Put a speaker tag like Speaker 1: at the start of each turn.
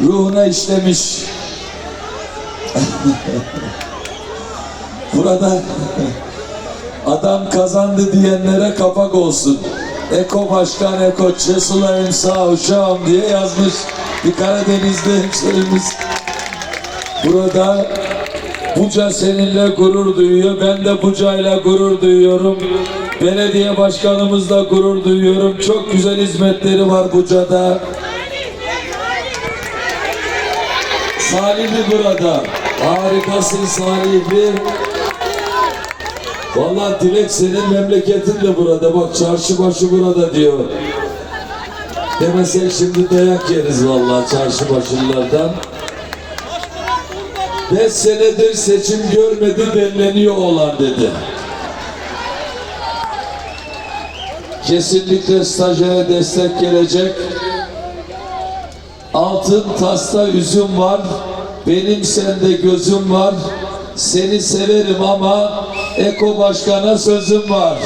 Speaker 1: ruhuna işlemiş. Burada adam kazandı diyenlere kapak olsun. Eko Başkan Eko Çesulayım sağ uşağım diye yazmış bir Karadenizli hemşerimiz. Burada Buca seninle gurur duyuyor. Ben de Buca'yla gurur duyuyorum. Belediye başkanımızla gurur duyuyorum. Çok güzel hizmetleri var Buca'da. Salihli burada. Harikasın Salihli. Vallahi Dilek senin memleketin de burada. Bak çarşı başı burada diyor. Demesen şimdi dayak yeriz vallahi çarşı başlılardan. Beş senedir seçim görmedi delleniyor olan dedi. Kesinlikle stajyere destek gelecek. Altın tasta üzüm var. Benim sende gözüm var. Seni severim ama Eko Başkan'a sözüm var.